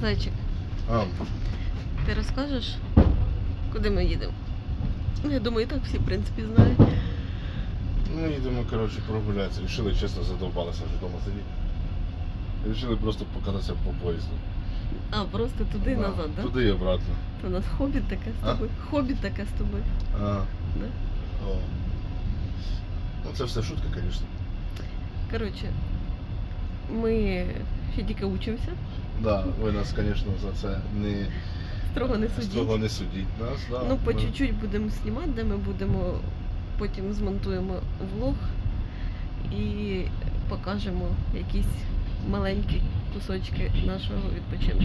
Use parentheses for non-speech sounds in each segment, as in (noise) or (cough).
Зайчик, А, ти розкажеш, куди ми їдемо? Ну, я думаю, і так всі, в принципі, знають. ну їдемо, коротше, прогулятися. Рішили, чесно, задовбалися вже вдома сидіти. Рішили просто покататися по поїзду. А, просто туди і Да, назад, так? Да? Туди і обратно. То у нас хобі таке з А? тобою. Хобі таке з тобою. А, Да? о. Ну це все шутка, звісно. Коротше, ми ще тільки учимося, Да, ви нас, звісно, за це не строго не судіть. строго не судіть нас. Да. Ну, по Ми- чуть-чуть будемо знімати, де ми будемо, потім змонтуємо влог і покажемо якісь маленькі кусочки нашого відпочинку.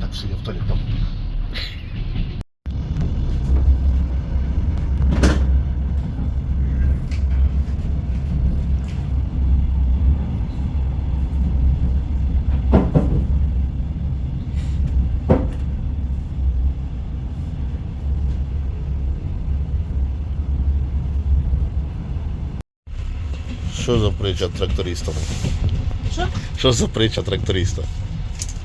Так, все, я в туалет там. (laughs) Що за притча тракториста? Що? Що за притча тракториста?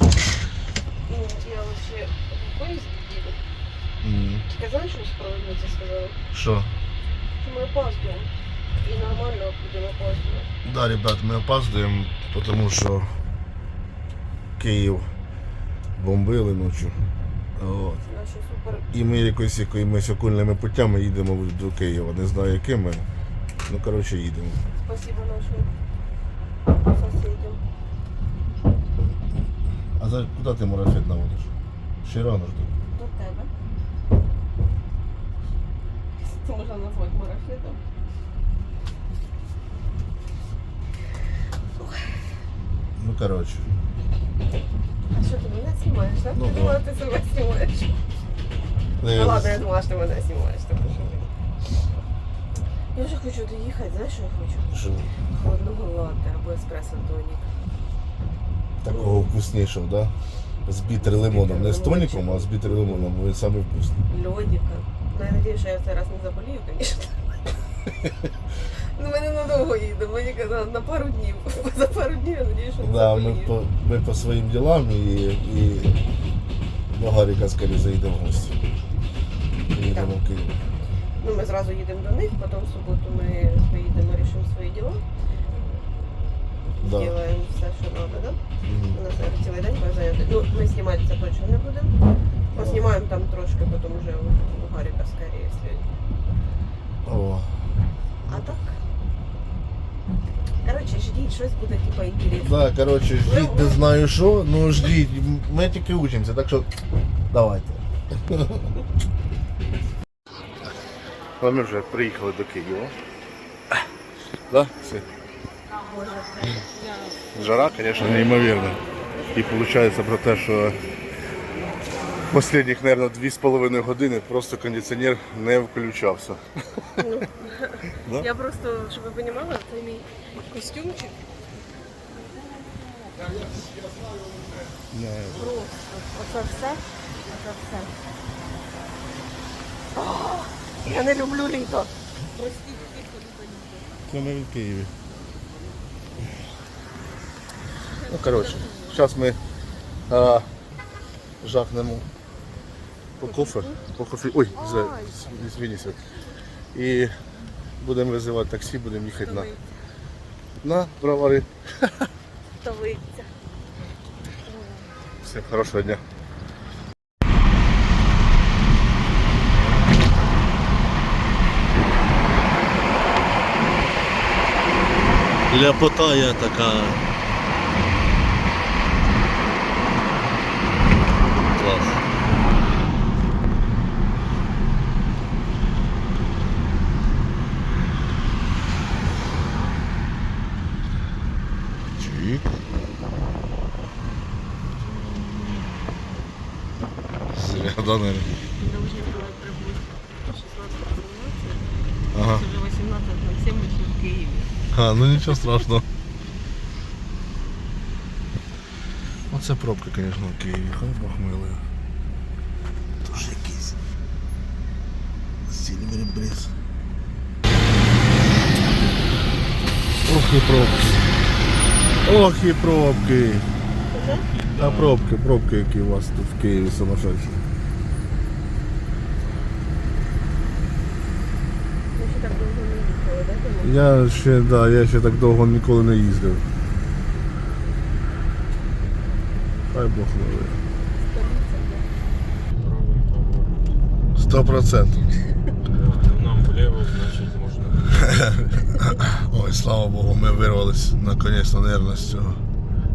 Ну, я вообще в поїзд їду. Тільки знаєш, що справедливо сказали? Що? Що ми опаздуємо. І нормально будемо опаздувати. Да, ребят, ми опаздуємо, тому що Київ бомбили ночі. От. І ми якось якимись окольними путями їдемо до Києва. Не знаю якими. Ну, коротше, їдемо. спасибо нашим сусідям. А за куди ти марафет наводиш? Ще рано ж. До тебе. Це можна назвати марафетом. Ну, коротше. А що ти мене знімаєш, так? Ну, я да. думала, ти себе знімаєш. Ну ладно, я думала, що ти мене знімаєш, тому що. Я вже хочу доїхати, знаєш, що я хочу? Що? Холодного латте або еспресо тонік. Такого вкуснішого, да? З бітер лимоном. Не з тоніком, а з бітер лимоном, бо він самий вкусний. Льодика. Ну, я надію, що я в цей раз не заболію, звісно. (laughs) Ну, ми ненадовго їдемо, мені на, на пару днів. (laughs) За пару днів я надію, що не Да, ми заболію. по, ми по своїм ділам і, і до Гаріка скоріше заїдемо в гості. Приїдемо в Київ. Ну, ми зразу їдемо до них, потім в суботу ми поїдемо, рішимо свої діла. Да. Зробимо все, що треба, да? Мгм. У нас зараз цілий день буде. Ну, ми знімати це точно не будемо. Поснімаємо там трошки, потім вже у Гаріка скоріше сьогодні. О, А так? Коротше, ждіть, щось буде типа інтересно. да, коротше, ждіть, не знаю що, ну ждіть. Ми тільки учимося, так що давайте. (laughs) А ми вже приїхали до Києва. Да? Все. Жара, звісно, неймовірна. І виходить про те, що останніх, мабуть, 2,5 години просто кондиціонер не включався. Да? Я просто, щоб ви розуміли, це мій костюмчик. Просто. Оце все. Оце все. Я не люблю літо. Це ми в Києві. Ну, коротше, зараз ми а, жахнемо по кофе. По кофе. Ой, за- звінися. І будемо визивати таксі, будемо їхати на, на бровари. Столиця. Всім хорошого дня. ляпота я така. Клас. Чик. Зря, да, наверное. Должны было прибыть Ага. Уже 18.07 мы в Киеве. А, ну нічого страшного. Оце пробка, звісно, в Києві. Хай Бог милує. Тож якийсь. Стільний бриз. Ох і пробки. Ох і пробки. А пробки, пробки, які у вас тут в Києві сумасшедші. Ми ще так довго не їхали, так? Тому? Я ще, да, я ще так довго ніколи не їздив. Хай Бог поворот. Сто процентів. Нам влево, значить можна. (laughs) Ой, слава Богу, ми вирвались наконець-то, наверное, з цього.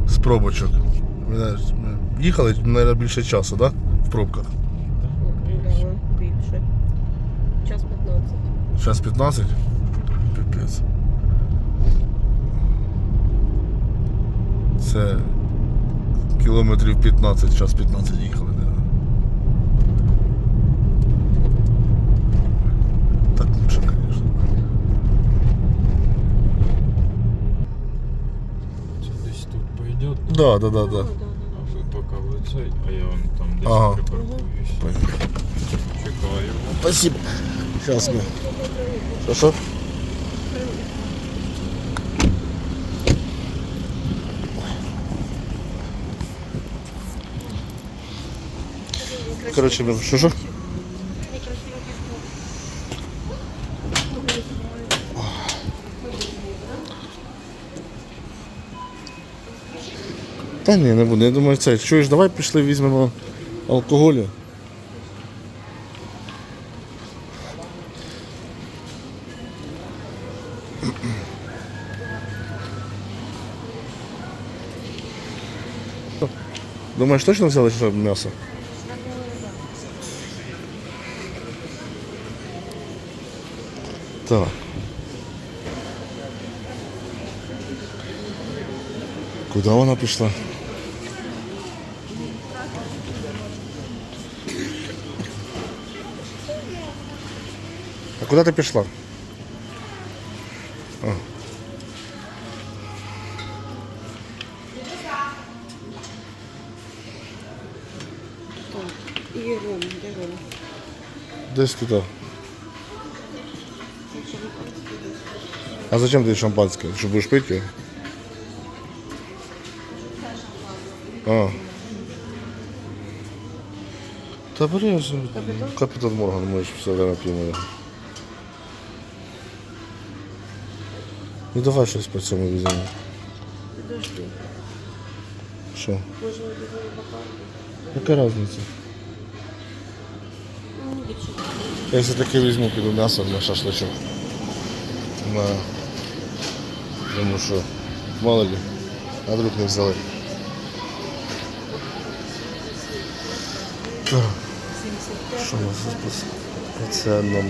З пробочок. Ми, їхали, мабуть, більше часу, так? Да? В пробках. Да, більше. Час 15. Час 15? Це кілометрів 15, час 15 їхали, Так лучше, звісно. Це десь тут пойдет. Да, да, да, да. А ви поки ви цей, а я вон там десь Ага. припаркуюсь. Чекаю. Спасибо. Сейчас мы. Что, Короче, мы что, что? Та ні, не буду. Я думаю, це. Чуєш, давай пішли візьмемо алкоголю. Думаєш, точно взяли ще м'ясо? Так. Куди вона пішла? А куди ти пішла? А. Десь туди. А зачем ты шампанское? Ты что, будешь пить его? А. Я же- капітан Морган, ми ж все время п'ємо його. Ну давай щось по цьому візьмемо. Подожди. Що? Може, ми візьмемо бокал? Яка різниця? Я все-таки візьму піду м'ясо на шашличок. На... Тому що мало ли, а вдруг не взяли. Що у нас тут по- ценам?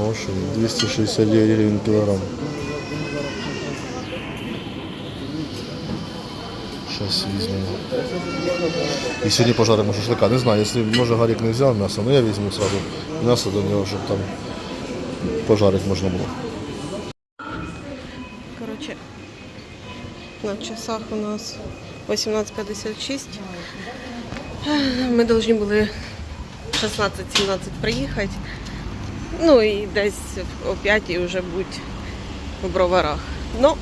О, що 269 гривень кілограм. Сейчас візьмемо. І сьогодні пожаримо шашлика. Не знаю, якщо може Гарік не взяв м'ясо, ну я візьму сразу м'ясо до нього, щоб там пожарити можна було. Часах у нас 18.56. Ми повинні були в 16-17 приїхати. Ну і десь о 5 вже бути в броварах. Ну,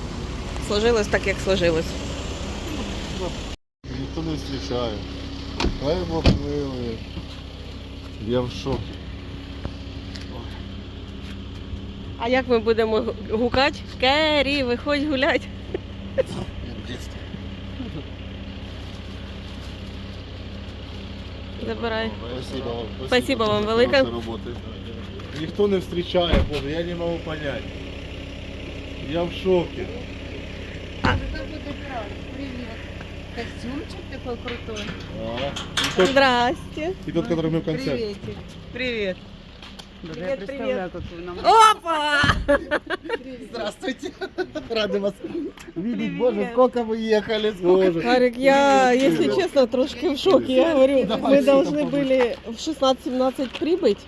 сложилось так, як сложилось. Ніхто не зустрічає. Хай Бог. Я в шокі. А як ми будемо гукати? Кері, виходь гулять. Забирай. Спасибо вам. Спасибо вам велике. Хорошої роботи. Ніхто не зустрічає, Боже, я не можу зрозуміти. Я в шокі. Привет. Костюмчик такой крутой. А, і тот, Здрасте. і тот, який ми в концерт. Приветик. Привет. Да, Привет, я представляю, как вы нам... Опа! Здравствуйте. Рады вас видеть. Боже, сколько вы ехали. Боже. Харик, я, если честно, трошки в шоке. Я говорю, мы должны были в 16-17 прибыть.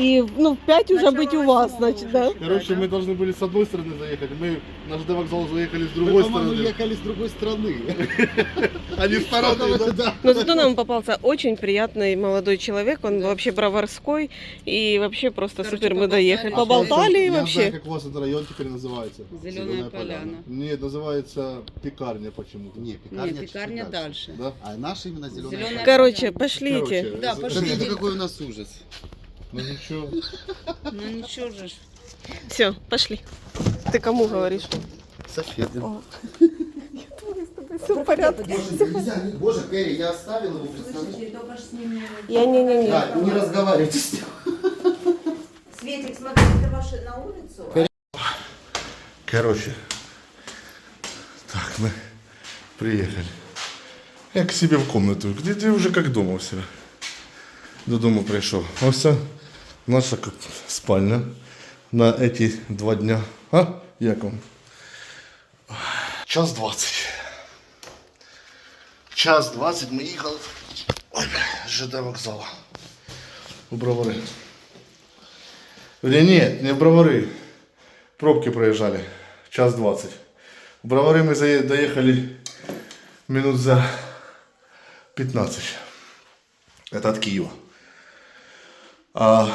И ну, в 5 уже быть у вас, значит, да? Короче, мы должны были с одной стороны заехать, мы на ЖД вокзал заехали с Мы, другой стороны. ехали с другой стороны. (laughs) А не стороны, да? Но зато нам попался очень приятный молодой человек, он вообще броварской, и вообще просто супер мы доехали. поболтали. И Я знаю, вообще. как у вас этот район теперь называется. Зеленая поляна. Нет, называется пекарня почему-то. Не, Нет, пекарня, дальше. Да? А наша именно зеленая. Короче, пошлите. Короче, Да, за- пошли. Смотрите, какой у нас ужас. Ну ничего. Ну ничего же. Все, пошли. Ты кому говоришь? Соседи. Все в порядке. Боже, нельзя, не- Боже, Кэрри, я оставил его, представляешь? Я не-не-не. Да, не разговаривайте с ним. Светик, смотри, это ваши на улицу? Короче, так, мы приехали. Я к себе в комнату. Где ты уже как дома у себя? Додому прийшов. Ось це наша к- спальня на эти два дня. А? Як вам? Час двадцять. Час двадцять ми їхали. Ой, ЖД вокзал. У Бровари. Ні, ні, не в Бровари. Пробки проезжали. Час двадцать. В Бровары мы зае- доехали минут за 15. Это от Киева. А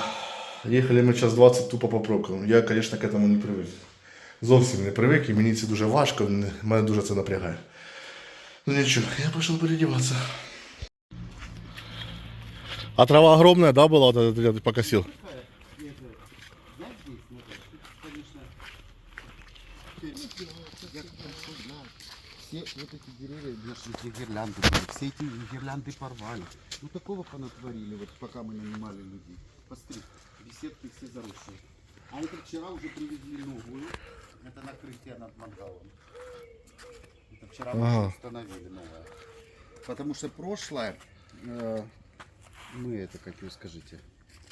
ехали ми час 20 тупо по пробкам. Я, конечно, к этому не привик. Зовсім не привик, і мені це дуже важко, не- мене дуже це напрягає. Ну нічого, я пішов переодіватися. А трава огромная, да, была? Вот это я покосил. Все вот эти деревья, наши эти гирлянды, были, все эти гирлянды порвали. Ну такого понатворили, вот пока мы нанимали людей. Посмотри, беседки все заросшие. А это вчера уже привезли новую. Это накрытие над мангалом. Это вчера мы Ага. уже установили новое. Потому что прошлое, э, мы это, как вы скажите,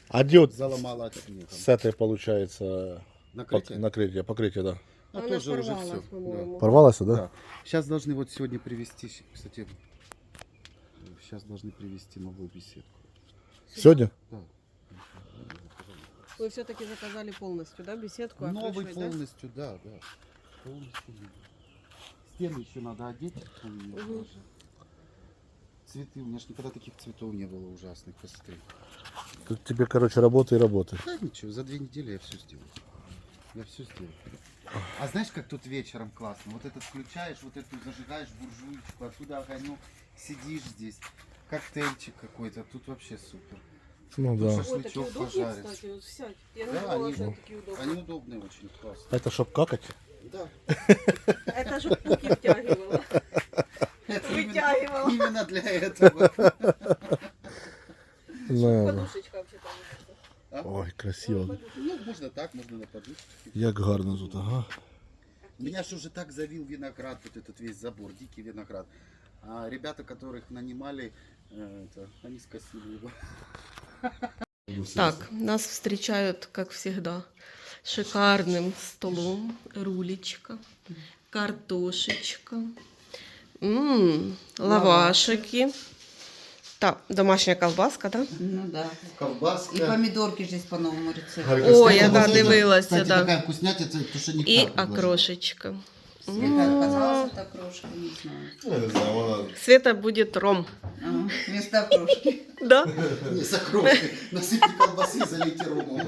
А вот заломало снегом. с этой получается Накрытие? накрытие, покрытие, да? А Она тоже уже порвалась, все. по-моему. Порвалось, Да. Сейчас должны вот сегодня привезти, кстати, сейчас должны привезти новую беседку. Сегодня? Вы все-таки заказали полностью, да, беседку? Новый окружной, да? полностью, да, да. Полностью. Стены еще надо одеть. у меня тоже. Цветы, у меня же никогда таких цветов не было ужасных, посмотри. Тут тебе, короче, работа и работа. Да ничего, за две недели я все сделаю. Я все сделаю. А знаешь, как тут вечером классно? Вот этот включаешь, вот эту зажигаешь буржуйку, оттуда огонек, сидишь здесь, коктейльчик какой-то, тут вообще супер. Ну Тут да. Ой, такие шашлычок удобные, пожарить. кстати, вот сядь. Я не Да, думала, они- что они такие удобные. Они удобные очень, классно. Это чтоб какать? Да. (laughs) Это же пуки втягивала. Это Вытягивала. именно, именно для этого. (laughs) Ну, Подушечка вообще-то. Ой, красиво. Ну, можно так, можно на подушке. Як гарно тут, ага. Меня же уже так завил виноград, вот этот весь забор, дикий виноград. А ребята, которых нанимали, э, это, они скосили его. Так, нас встречают, как всегда, шикарным столом. Рулечка, картошечка, м -м, лавашики. Так, домашняя колбаска, да? Ну да. колбаска. И помидорки здесь по-новому рецепту. О, я да, дивилася, Кстати, да. такая вкуснятица, потому что никак І не окрошечка. Світа, М, пожалуйста, окрошка, не знаю. Я не знаю, вона Света будет ром. Ага, вместо окрошки. Да? Не, с окрошкой. Насыпьте колбасы, залейте ромом.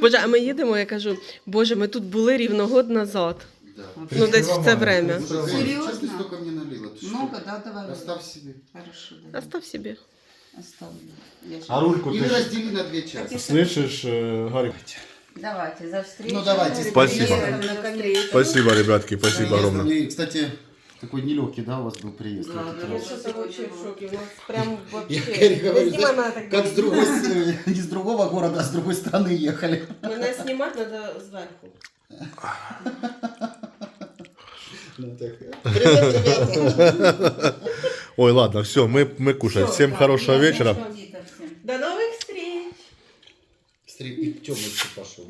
Боже, а ми їдемо, я кажу, боже, ми тут були рівно год назад. Да. Ну, десь в це время. Слушай, Зачем ты Серьезно? столько мне налила? Ты что? Много, да, давай. Оставь себе. Хорошо, да. Остав собі. Оставлю. Я щас- А рульку Или ти раздели на две части. слышишь, э, Гарик? Давайте, за встречу. Ну, давайте, Спасибо. Приехали наконец-то. Спасибо, ребятки, спасибо Приезд, огромное. и, кстати, такой нелегкий, да, у вас был приезд? Да, да, я Что-то вообще в шоке. У нас прям Я вообще... Кэрри говорю, знаешь, как с другой, с- не с другого города, а с другой страны ехали. Мене знімати треба зверху. Ну, так. Привет, ребята. (laughs) Ой, ладно, все, мы, мы кушать. Всем хорошего вечера. Всем. До нових встреч! Смотри, и пошел.